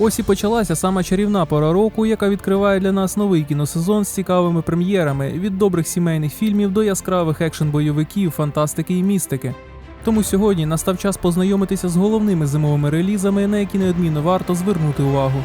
Ось і почалася сама чарівна пора року, яка відкриває для нас новий кіносезон з цікавими прем'єрами від добрих сімейних фільмів до яскравих екшн-бойовиків, фантастики і містики. Тому сьогодні настав час познайомитися з головними зимовими релізами, на які неодмінно варто звернути увагу.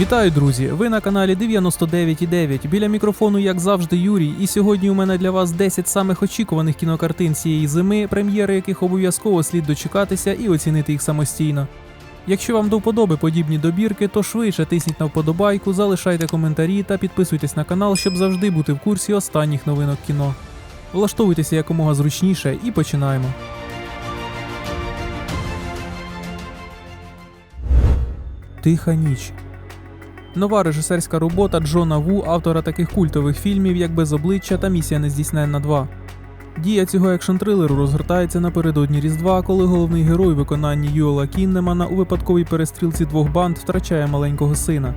Вітаю, друзі! Ви на каналі 99.9. Біля мікрофону, як завжди, Юрій. І сьогодні у мене для вас 10 самих очікуваних кінокартин цієї зими, прем'єри яких обов'язково слід дочекатися і оцінити їх самостійно. Якщо вам до вподоби подібні добірки, то швидше тисніть на вподобайку, залишайте коментарі та підписуйтесь на канал, щоб завжди бути в курсі останніх новинок кіно. Влаштовуйтеся якомога зручніше і починаємо. Тиха ніч. Нова режисерська робота Джона Ву, автора таких культових фільмів, як Без обличчя та Місія нездійсненна 2. Дія цього екшн-трилеру розгортається напередодні Різдва, коли головний герой у виконанні Юела Кіннемана у випадковій перестрілці двох банд втрачає маленького сина.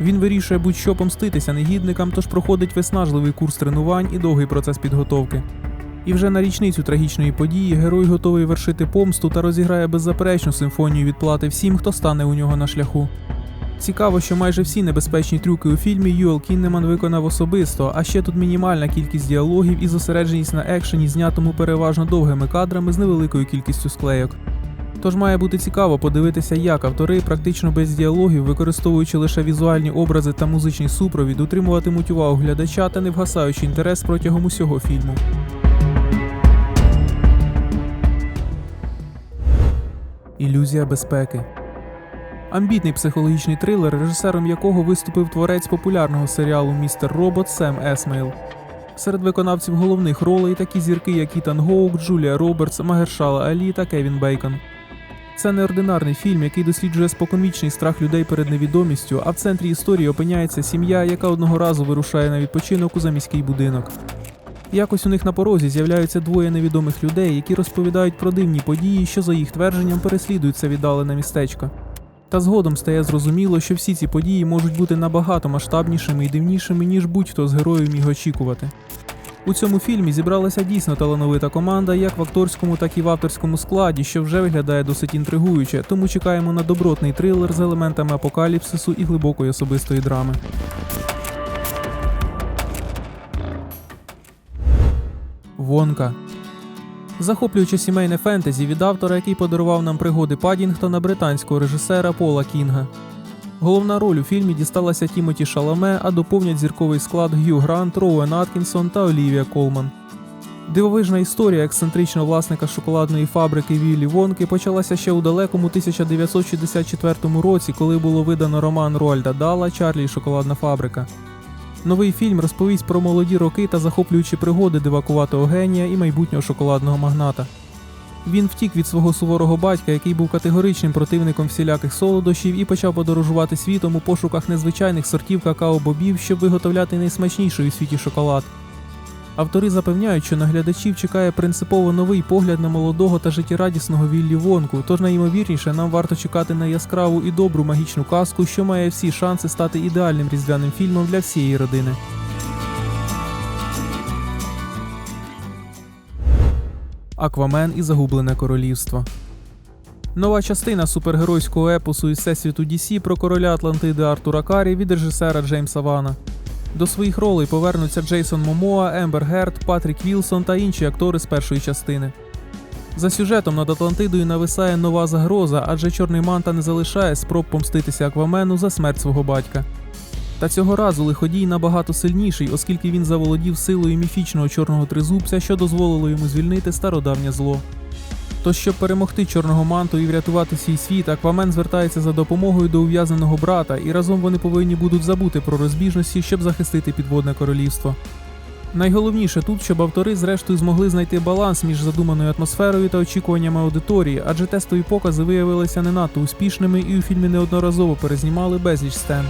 Він вирішує будь-що помститися негідникам, тож проходить виснажливий курс тренувань і довгий процес підготовки. І вже на річницю трагічної події герой готовий вершити помсту та розіграє беззаперечну симфонію відплати всім, хто стане у нього на шляху. Цікаво, що майже всі небезпечні трюки у фільмі Юел Кіннеман виконав особисто, а ще тут мінімальна кількість діалогів і зосередженість на екшені, знятому переважно довгими кадрами з невеликою кількістю склейок. Тож має бути цікаво подивитися, як автори, практично без діалогів, використовуючи лише візуальні образи та музичний супровід, утримуватимуть увагу глядача та не вгасаючи інтерес протягом усього фільму. Ілюзія безпеки. Амбітний психологічний трилер, режисером якого виступив творець популярного серіалу Містер Робот Сем Есмейл. Серед виконавців головних ролей такі зірки, як Ітан Гоук, Джулія Робертс, Магершала Алі та Кевін Бейкон. Це неординарний фільм, який досліджує споконвічний страх людей перед невідомістю, а в центрі історії опиняється сім'я, яка одного разу вирушає на відпочинок у заміський будинок. Якось у них на порозі з'являються двоє невідомих людей, які розповідають про дивні події, що за їх твердженням переслідують це віддалене містечко. Та згодом стає зрозуміло, що всі ці події можуть бути набагато масштабнішими і дивнішими, ніж будь-хто з героїв міг очікувати. У цьому фільмі зібралася дійсно талановита команда як в акторському, так і в авторському складі, що вже виглядає досить інтригуюче, тому чекаємо на добротний трилер з елементами апокаліпсису і глибокої особистої драми. Вонка захоплююче сімейне фентезі від автора, який подарував нам пригоди Падінгтона британського режисера Пола Кінга. Головна роль у фільмі дісталася Тімоті Шаламе, а доповнять зірковий склад Г'ю Грант, Роуен Аткінсон та Олівія Колман. Дивовижна історія ексцентричного власника шоколадної фабрики Віллі Вонки почалася ще у далекому 1964 році, коли було видано роман Роальда Дала Чарлі і шоколадна фабрика. Новий фільм розповість про молоді роки та захоплюючі пригоди дивакуватого генія і майбутнього шоколадного магната. Він втік від свого суворого батька, який був категоричним противником всіляких солодощів, і почав подорожувати світом у пошуках незвичайних сортів какао-бобів, щоб виготовляти найсмачніший у світі шоколад. Автори запевняють, що наглядачів чекає принципово новий погляд на молодого та життєрадісного Віллі Вонку, тож найімовірніше нам варто чекати на яскраву і добру магічну казку, що має всі шанси стати ідеальним різдвяним фільмом для всієї родини. Аквамен і Загублене королівство. Нова частина супергеройського епосу із всесвіту DC про короля Атлантиди Артура Карі від режисера Джеймса Вана. До своїх ролей повернуться Джейсон Момоа, Ембер Герд, Патрік Вілсон та інші актори з першої частини. За сюжетом над Атлантидою нависає нова загроза, адже чорний манта не залишає спроб помститися Аквамену за смерть свого батька. Та цього разу лиходій набагато сильніший, оскільки він заволодів силою міфічного чорного тризубця, що дозволило йому звільнити стародавнє зло. Тож, щоб перемогти чорного манту і врятувати свій світ, Аквамен звертається за допомогою до ув'язненого брата, і разом вони повинні будуть забути про розбіжності, щоб захистити підводне королівство. Найголовніше тут, щоб автори зрештою змогли знайти баланс між задуманою атмосферою та очікуваннями аудиторії, адже тестові покази виявилися не надто успішними, і у фільмі неодноразово перезнімали безліч сцен.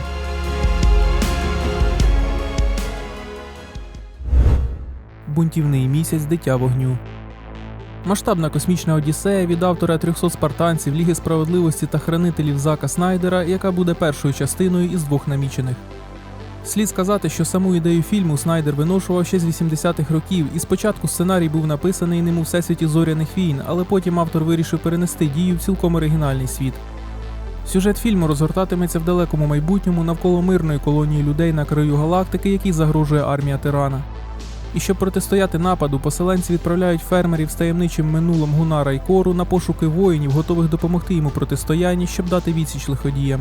Бунтівний місяць дитя вогню. Масштабна космічна одіссея від автора 300 спартанців Ліги справедливості та хранителів Зака Снайдера, яка буде першою частиною із двох намічених. Слід сказати, що саму ідею фільму Снайдер виношував ще з 80-х років, і спочатку сценарій був написаний ним у всесвіті зоряних війн, але потім автор вирішив перенести дію в цілком оригінальний світ. Сюжет фільму розгортатиметься в далекому майбутньому навколо мирної колонії людей на краю галактики, якій загрожує армія тирана. І щоб протистояти нападу, поселенці відправляють фермерів з таємничим минулим Гунара і Кору на пошуки воїнів, готових допомогти йому протистоянні, щоб дати відсіч лиходіям.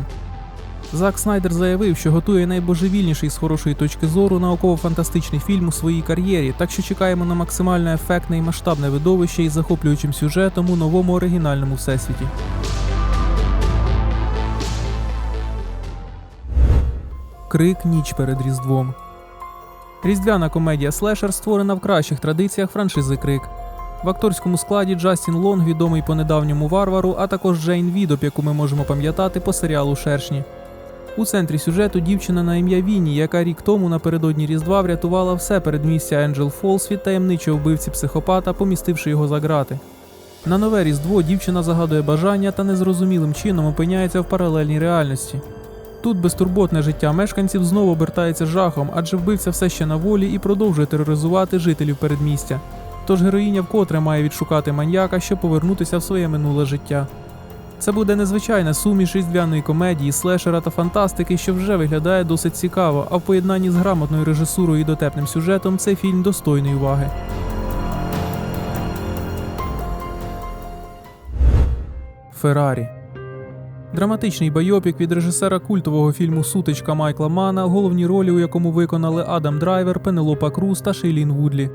Зак Снайдер заявив, що готує найбожевільніший з хорошої точки зору науково-фантастичний фільм у своїй кар'єрі, так що чекаємо на максимально ефектне і масштабне видовище із захоплюючим сюжетом у новому оригінальному всесвіті. Крик ніч перед Різдвом. Різдвяна комедія Слешер створена в кращих традиціях франшизи Крик. В акторському складі Джастін Лонг, відомий по недавньому варвару, а також Джейн Відоп, яку ми можемо пам'ятати по серіалу Шершні. У центрі сюжету дівчина на ім'я Вінні, яка рік тому напередодні Різдва врятувала все передмістя Енджел Фолс від таємничого вбивці психопата, помістивши його за грати. На нове Різдво дівчина загадує бажання та незрозумілим чином опиняється в паралельній реальності. Тут безтурботне життя мешканців знову обертається жахом, адже вбивця все ще на волі і продовжує тероризувати жителів передмістя. Тож героїня вкотре має відшукати маньяка, щоб повернутися в своє минуле життя. Це буде незвичайна суміш різдвяної комедії, слешера та фантастики, що вже виглядає досить цікаво, а в поєднанні з грамотною режисурою і дотепним сюжетом цей фільм достойний уваги. Феррарі Драматичний байопік від режисера культового фільму Сутичка Майкла Мана, головні ролі у якому виконали Адам Драйвер, Пенелопа Круз та Шейлін Вудлі.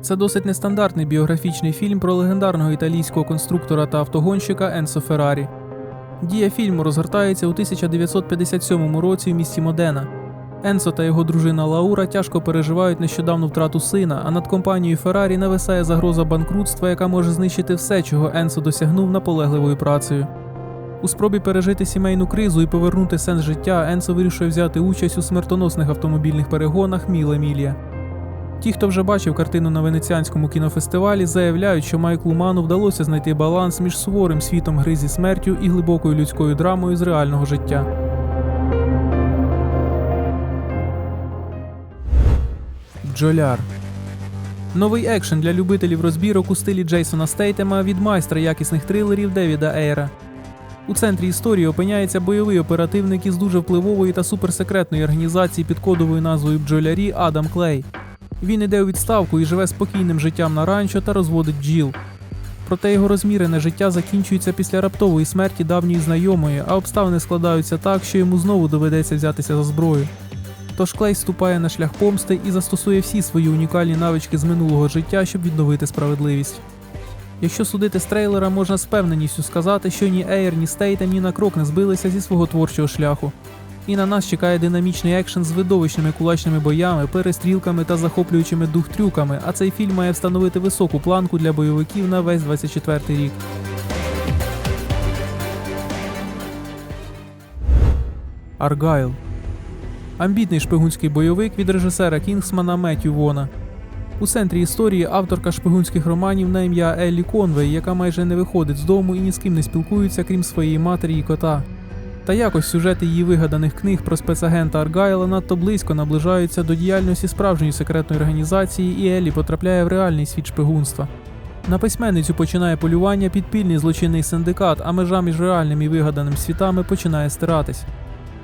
Це досить нестандартний біографічний фільм про легендарного італійського конструктора та автогонщика Енсо Феррарі. Дія фільму розгортається у 1957 році в місті Модена. Енсо та його дружина Лаура тяжко переживають нещодавну втрату сина, а над компанією Феррарі нависає загроза банкрутства, яка може знищити все, чого Енсо досягнув наполегливою працею. У спробі пережити сімейну кризу і повернути сенс життя, Енсо вирішує взяти участь у смертоносних автомобільних перегонах Міле Мілія. Ті, хто вже бачив картину на венеціанському кінофестивалі, заявляють, що Майклу Ману вдалося знайти баланс між суворим світом гри зі смертю і глибокою людською драмою з реального життя. Бджоляр Новий екшен для любителів розбірок у стилі Джейсона Стейтема від майстра якісних трилерів Девіда Ейра. У центрі історії опиняється бойовий оперативник із дуже впливової та суперсекретної організації під кодовою назвою Бджолярі Адам Клей. Він іде у відставку і живе спокійним життям на ранчо та розводить бджіл. Проте його розмірене життя закінчується після раптової смерті давньої знайомої, а обставини складаються так, що йому знову доведеться взятися за зброю. Тож Клей ступає на шлях помсти і застосує всі свої унікальні навички з минулого життя, щоб відновити справедливість. Якщо судити з трейлера, можна з певненістю сказати, що ні Ейр, ні Стейтем ні на крок не збилися зі свого творчого шляху. І на нас чекає динамічний екшен з видовищними кулачними боями, перестрілками та захоплюючими дух трюками, а цей фільм має встановити високу планку для бойовиків на весь 24-й рік. Аргайл Амбітний шпигунський бойовик від режисера Кінгсмана Меттю Вона. У центрі історії авторка шпигунських романів на ім'я Еллі Конвей, яка майже не виходить з дому і ні з ким не спілкується, крім своєї матері і кота. Та якось сюжети її вигаданих книг про спецагента Аргайла надто близько наближаються до діяльності справжньої секретної організації, і Еллі потрапляє в реальний світ шпигунства. На письменницю починає полювання підпільний злочинний синдикат, а межа між реальним і вигаданим світами починає стиратись.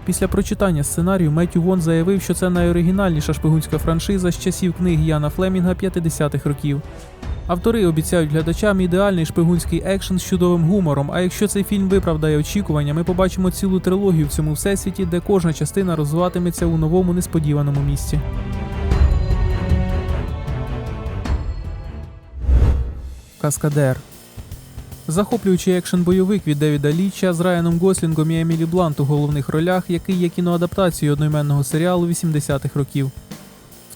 Після прочитання сценарію Меттю Вон заявив, що це найоригінальніша шпигунська франшиза з часів книг Яна Флемінга 50-х років. Автори обіцяють глядачам ідеальний шпигунський екшен з чудовим гумором. А якщо цей фільм виправдає очікування, ми побачимо цілу трилогію в цьому всесвіті, де кожна частина розвиватиметься у новому несподіваному місці. Каскадер Захоплюючий екшен-бойовик від Девіда Ліча з Райаном Гослінгом і Емілі Блант у головних ролях, який є кіноадаптацією одноіменного серіалу 80-х років.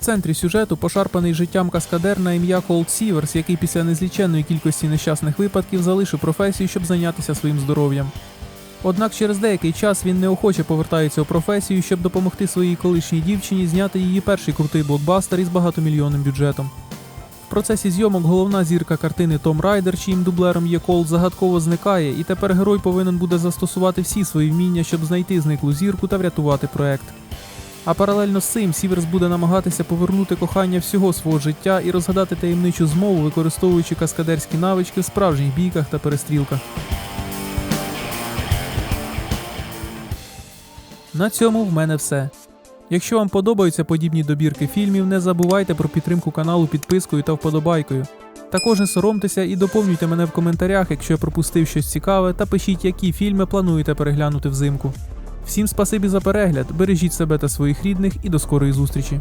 В центрі сюжету пошарпаний життям каскадер на ім'я Колд Сіверс, який після незліченної кількості нещасних випадків залишив професію, щоб зайнятися своїм здоров'ям. Однак через деякий час він неохоче повертається у професію, щоб допомогти своїй колишній дівчині зняти її перший крутий блокбастер із багатомільйонним бюджетом. В процесі зйомок головна зірка картини Том Райдер, чиїм дублером є Колд, загадково зникає, і тепер герой повинен буде застосувати всі свої вміння, щоб знайти зниклу зірку та врятувати проект. А паралельно з цим Сіверс буде намагатися повернути кохання всього свого життя і розгадати таємничу змову, використовуючи каскадерські навички в справжніх бійках та перестрілках. На цьому в мене все. Якщо вам подобаються подібні добірки фільмів, не забувайте про підтримку каналу підпискою та вподобайкою. Також не соромтеся і доповнюйте мене в коментарях, якщо я пропустив щось цікаве, та пишіть, які фільми плануєте переглянути взимку. Всім спасибі за перегляд, бережіть себе та своїх рідних і до скорої зустрічі.